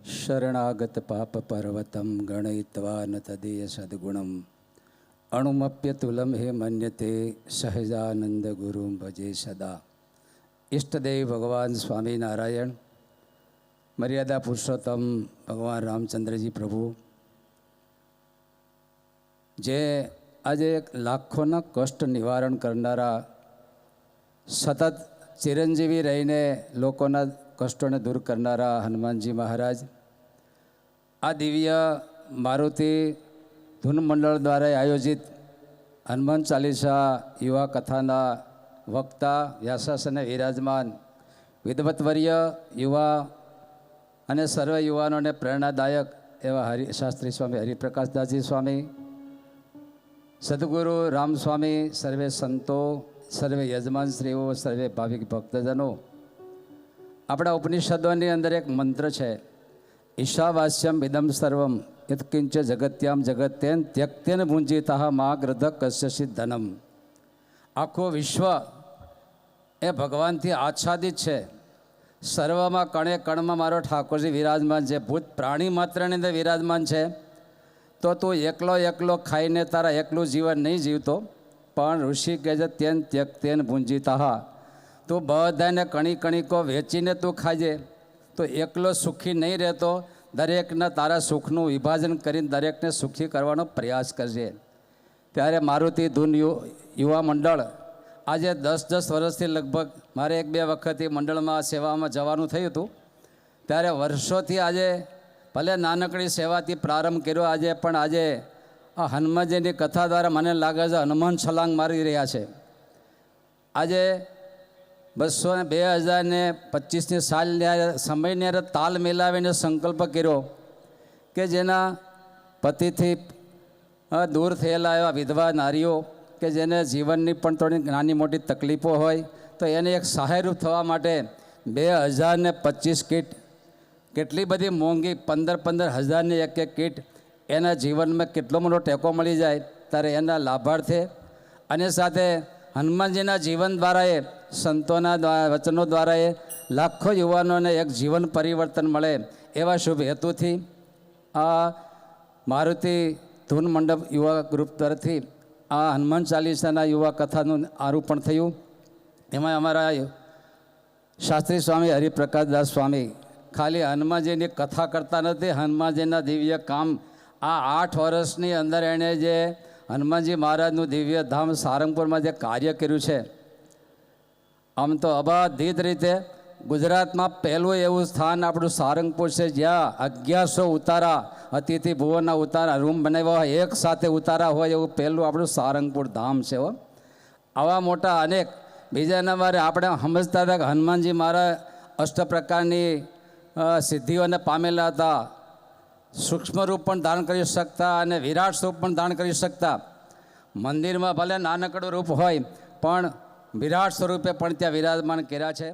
શરણાગત પાપ પર્વતમ ગણયિત્વા ન તદીય સદગુણમ અણુમપ્યતુલમ હે મન્યતે સહજાનંદ ગુરુ ભજે સદા ઈષ્ટદેવ ભગવાન સ્વામિનારાયણ મર્યાદા પુરુષોત્તમ ભગવાન રામચંદ્રજી પ્રભુ જે આજે લાખોના કષ્ટ નિવારણ કરનારા સતત ચિરંજીવી રહીને લોકોના કષ્ટોને દૂર કરનારા હનુમાનજી મહારાજ. આ દિવ્ય મારુતિ ધૂન મંડળ દ્વારા આયોજિત હનુમાન ચાલીસા યુવા કથાના વક્તા વ્યાસાસને વિરાજમાન, વિદવતવર્ય યુવા અને સર્વ યુવાનોને પ્રેરણાદાયક એવા હરિ શાસ્ત્રી સ્વામી, હરિપ્રકાશદાસજી સ્વામી, સદગુરુ રામસ્વામી, સર્વે સંતો, સર્વે યજમાનશ્રીઓ સર્વે ભાવિક ભક્તજનો આપણા ઉપનિષદોની અંદર એક મંત્ર છે, ઈશાવાસ્યમ ઇદમ સર્વમ યત્કિંચ જગત્યામ જગત્યેન ત્યક્તેન ભુંજિતા મા ગ્રધ કશ્યસિત ધનમ આખું વિશ્વ એ ભગવાનથી આચ્છાદિત છે. સર્વમાં કણે કણમાં મારો ઠાકોરજી વિરાજમાન છે. ભૂત પ્રાણી માત્રની અંદર વિરાજમાન છે. તો તું એકલો એકલો ખાઈને તારા એકલું જીવન નહીં જીવતો, પણ ઋષિ કહે છે તેન ત્યક્તેન ભુંજિતા તું બધાને કણી કણીકો વેચીને તું ખાજે. તો એકલો સુખી નહીં રહેતો. દરેકના તારા સુખનું વિભાજન કરીને દરેકને સુખી કરવાનો પ્રયાસ કરજે. ત્યારે મારુતિ ધૂન યુવા મંડળ, આજે દસ દસ વર્ષથી લગભગ મારે એક બે વખત એ મંડળમાં સેવામાં જવાનું થયું હતું. ત્યારે વર્ષોથી આજે ભલે નાનકડી સેવાથી પ્રારંભ કર્યો, આજે પણ આજે આ હનુમાનજીની કથા દ્વારા મને લાગે છે હનુમાન છલાંગ મારી રહ્યા છે. આજે બસો ને બે હજાર ને પચીસની સાલની સમયની અંદર તાલ મિલાવીને સંકલ્પ કર્યો કે જેના પતિથી દૂર થયેલા એવા વિધવા નારીઓ કે જેને જીવનની પણ થોડી નાની મોટી તકલીફો હોય, તો એને એક સહાયરૂપ થવા માટે બે હજાર ને પચીસ કીટ, કેટલી બધી મોંઘી પંદર પંદર હજારની એક એક કીટ એના જીવનમાં કેટલો મોટો ટેકો મળી જાય, ત્યારે એના લાભાર્થે અને સાથે હનુમાનજીના જીવન દ્વારા એ સંતોના વચનો દ્વારા એ લાખો યુવાનોને એક જીવન પરિવર્તન મળે એવા શુભ હેતુથી આ મારુતિ ધૂન મંડપ યુવા ગ્રુપ તરફથી આ હનુમાન ચાલીસાના યુવા કથાનું આરોપણ થયું. એમાં અમારા શાસ્ત્રી સ્વામી હરિપ્રકાશદાસ સ્વામી ખાલી હનુમાનજીની કથા કરતા નથી, હનુમાનજીના દિવ્ય કામ આ આઠ વર્ષની અંદર એણે જે હનુમાનજી મહારાજનું દિવ્ય ધામ સારંગપુરમાં જે કાર્ય કર્યું છે, આમ તો અબાધિત રીતે ગુજરાતમાં પહેલું એવું સ્થાન આપણું સારંગપુર છે, જ્યાં અગિયારસો ઉતારા અતિથિ ભુવનના ઉતારા રૂમ બનાવ્યા હોય, એક સાથે ઉતારા હોય એવું પહેલું આપણું સારંગપુર ધામ છે હો. આવા મોટા અનેક બીજા નંબરે આપણે સમજતા હતા કે હનુમાનજી મહારાજ અષ્ટ પ્રકારની સિદ્ધિઓને પામેલા હતા. સૂક્ષ્મ રૂપ પણ ધારણ કરી શકતા અને વિરાટ સ્વરૂપ પણ ધારણ કરી શકતા. મંદિરમાં ભલે નાનકડું રૂપ હોય, પણ વિરાટ સ્વરૂપે પણ ત્યાં વિરાજમાન કર્યા છે.